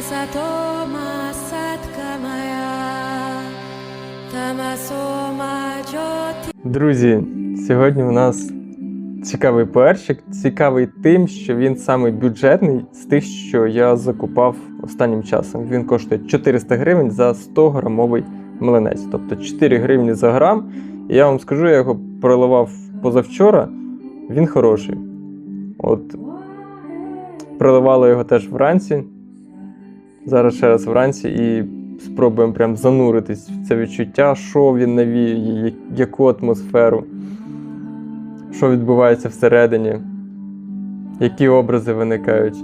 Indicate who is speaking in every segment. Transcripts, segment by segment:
Speaker 1: Asatoma Satkamaya Tamasoma Jyoti
Speaker 2: Друзі, сьогодні у нас цікавий перчик. Цікавий тим, що він самий бюджетний з тих, що я закупав останнім часом. Він коштує 400 гривень за 100 грамовий млинець, тобто 4 гривні за грам. І я вам скажу, я його проливав позавчора. Він хороший. От проливали його теж вранці. Зараз ще раз вранці і спробуємо прям зануритись в це відчуття, що він навіює, яку атмосферу, що відбувається всередині, які образи виникають,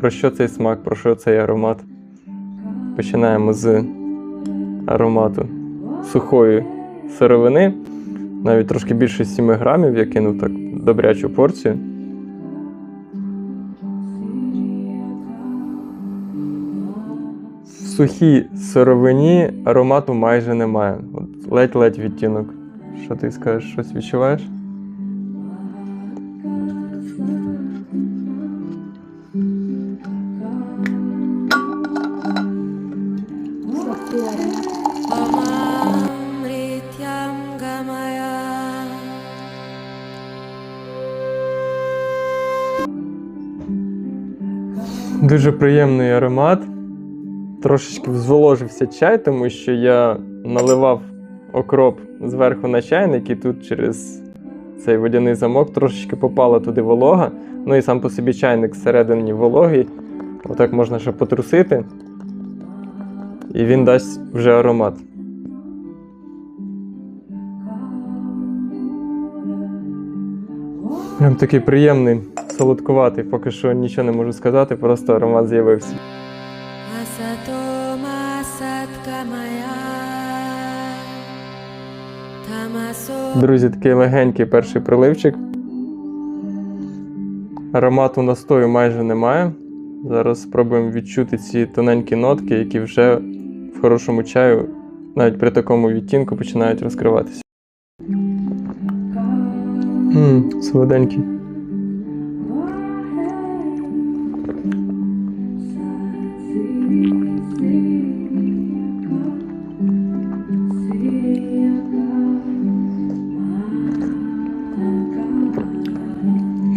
Speaker 2: про що цей смак, про що цей аромат. Починаємо з аромату сухої сировини, навіть трошки більше 7 грамів, я кинув так добрячу порцію. Сухій сировині аромату майже немає. От ледь-ледь відтінок. Що ти скажеш, щось відчуваєш? Дуже приємний аромат. Трошечки взволожився чай, тому що я наливав окроп зверху на чайник, і тут через цей водяний замок трошечки попала туди волога. Ну і сам по собі чайник всередині вологий. Отак можна ще потрусити. І він дасть вже аромат. Прям такий приємний, солодкуватий, поки що нічого не можу сказати, просто аромат з'явився.
Speaker 1: Tamaso
Speaker 2: Друзі, такий легенький перший приливчик. Аромату настою майже немає. Зараз спробуємо відчути ці тоненькі нотки, які вже в хорошому чаю, навіть при такому відтінку, починають розкриватися. Ммм, солоденький.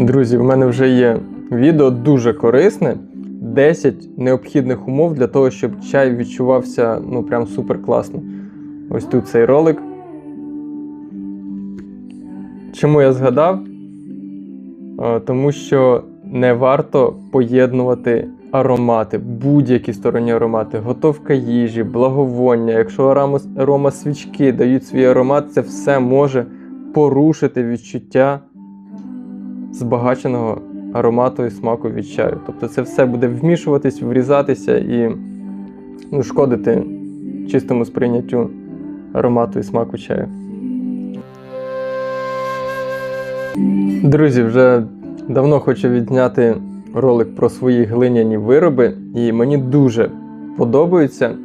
Speaker 2: Друзі, в мене вже є відео дуже корисне. 10 необхідних умов для того, щоб чай відчувався ну прям супер класно. Ось тут цей ролик. Чому я згадав? Тому що не варто поєднувати аромати, будь-які сторонні аромати, готовка їжі, благовоння. Якщо арома, арома свічки дають свій аромат, це все може порушити відчуття збагаченого аромату і смаку від чаю. Тобто це все буде вмішуватись, врізатися і ну, шкодити чистому сприйняттю аромату і смаку чаю. Друзі, вже давно хочу відзняти ролик про свої глиняні вироби, і мені дуже подобаються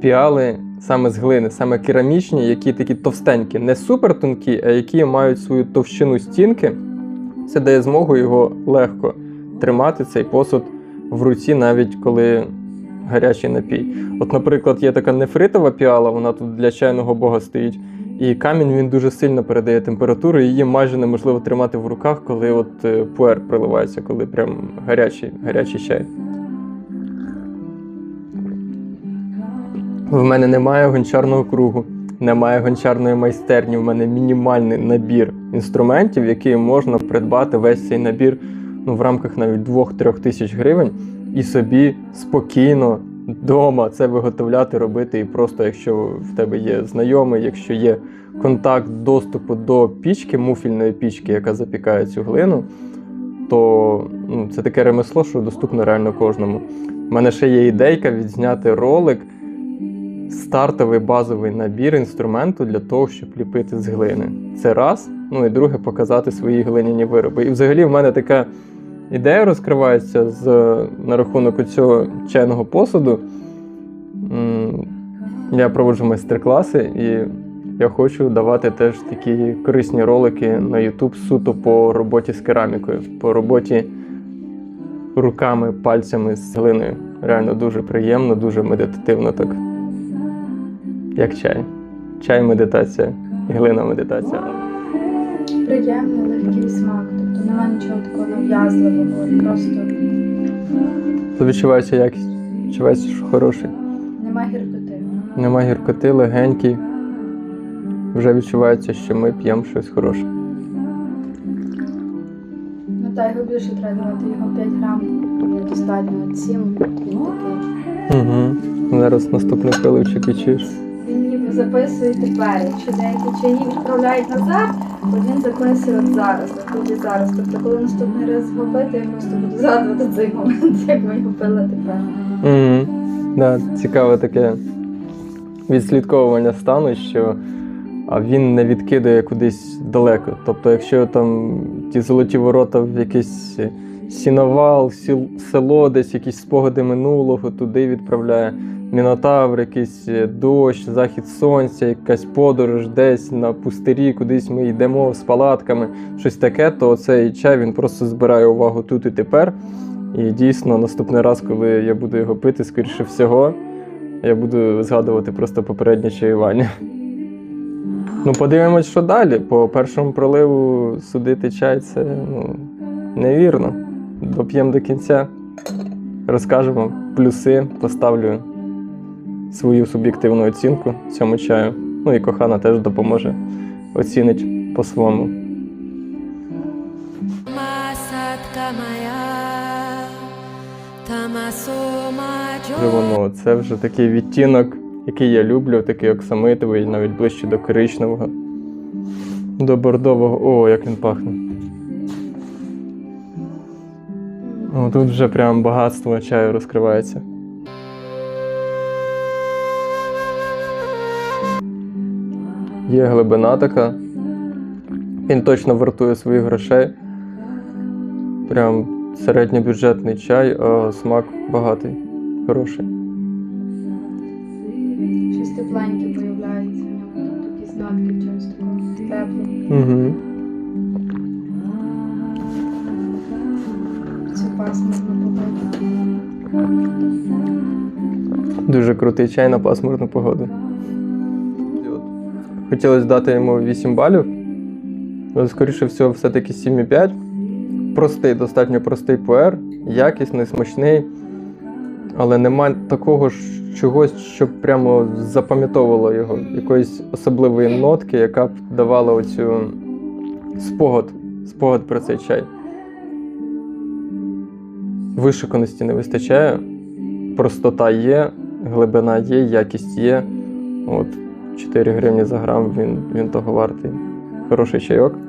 Speaker 2: піали саме з глини, саме керамічні, які такі товстенькі, не супер тонкі, а які мають свою товщину стінки. Це дає змогу його легко тримати цей посуд в руці, навіть коли гарячий напій. От, наприклад, є така нефритова піала, вона тут для чайного бога стоїть. І камінь він дуже сильно передає температуру, і її майже неможливо тримати в руках, коли от е, пуер приливається, коли прям гарячий, гарячий чай. В мене немає гончарного кругу, немає гончарної майстерні. В мене мінімальний набір інструментів, які можна придбати весь цей набір ну, в рамках навіть 2-3 тисяч гривень, і собі спокійно вдома це виготовляти, робити. І просто якщо в тебе є знайомий, якщо є контакт доступу до пічки, муфільної пічки, яка запікає цю глину, то ну, це таке ремесло, що доступно реально кожному. У мене ще є ідейка відзняти ролик стартовий базовий набір інструменту для того, щоб ліпити з глини. Це раз. Ну і друге, показати свої глиняні вироби. І взагалі в мене така ідея розкривається з, на рахунок цього чайного посуду. Я проводжу майстер-класи і я хочу давати теж такі корисні ролики на YouTube суто по роботі з керамікою, по роботі руками, пальцями з глиною. Реально дуже приємно, дуже медитативно так. Як чай. Чай медитація, глина медитація.
Speaker 3: Приємний легкий смак, тобто немає нічого такого нав'язливого, просто
Speaker 2: То відчувається якість, відчувається, що хороший.
Speaker 3: немає гіркоти.
Speaker 2: Нема гіркоти, легенький. Вже відчувається, що ми п'ємо щось хороше.
Speaker 3: Ну та його більше треба давати, його 5 грам достатньо, от 7, він такий.
Speaker 2: Угу. Зараз наступний пиливчик відчуєш.
Speaker 3: Він ніби записує тепер. Якщо деякі чаї відправляють назад, то він записує от зараз, тут і зараз. Тобто, коли наступний раз його я просто буду згадувати цей момент, як ми його пили тепер.
Speaker 2: Угу. Да, цікаве таке відслідковування стану, що він не відкидає кудись далеко. Тобто, якщо там ті золоті ворота в якийсь сіновал, сіл, село, десь якісь спогади минулого, туди відправляє. Мінотавр, якийсь е, дощ, захід сонця, якась подорож десь на пустирі, кудись ми йдемо з палатками, щось таке, то цей чай він просто збирає увагу тут і тепер. І дійсно, наступний раз, коли я буду його пити, скоріше всього, я буду згадувати просто попереднє чаювання. Ну, подивимось, що далі. По першому проливу судити чай це ну, невірно. Доп'ємо до кінця, розкажемо плюси, поставлю свою суб'єктивну оцінку цьому чаю. Ну і кохана теж допоможе оцінить по-своєму. Воно це вже такий відтінок, який я люблю, такий оксамитовий, навіть ближче до коричневого, до бордового. О, як він пахне. О, тут вже прям багатство чаю розкривається. Є глибина така. Він точно вартує своїх грошей. Прям середньобюджетний чай, а смак багатий, хороший.
Speaker 3: Щось тепленьке появляється тобто якісь нотки чогось.
Speaker 2: Угу.
Speaker 3: Цю пасмурну погоду.
Speaker 2: Дуже крутий чай на пасмурну погоду. Хотілося дати йому 8 балів, але скоріше всього, все-таки 7,5. Простий, достатньо простий пуер, якісний, смачний, але нема такого ж чогось, щоб прямо запам'ятовувало його, якоїсь особливої нотки, яка б давала оцю спогад, спогад про цей чай. Вишиканості не вистачає, простота є, глибина є, якість є. От 4 гривні за грам він, він того вартий. Хороший чайок.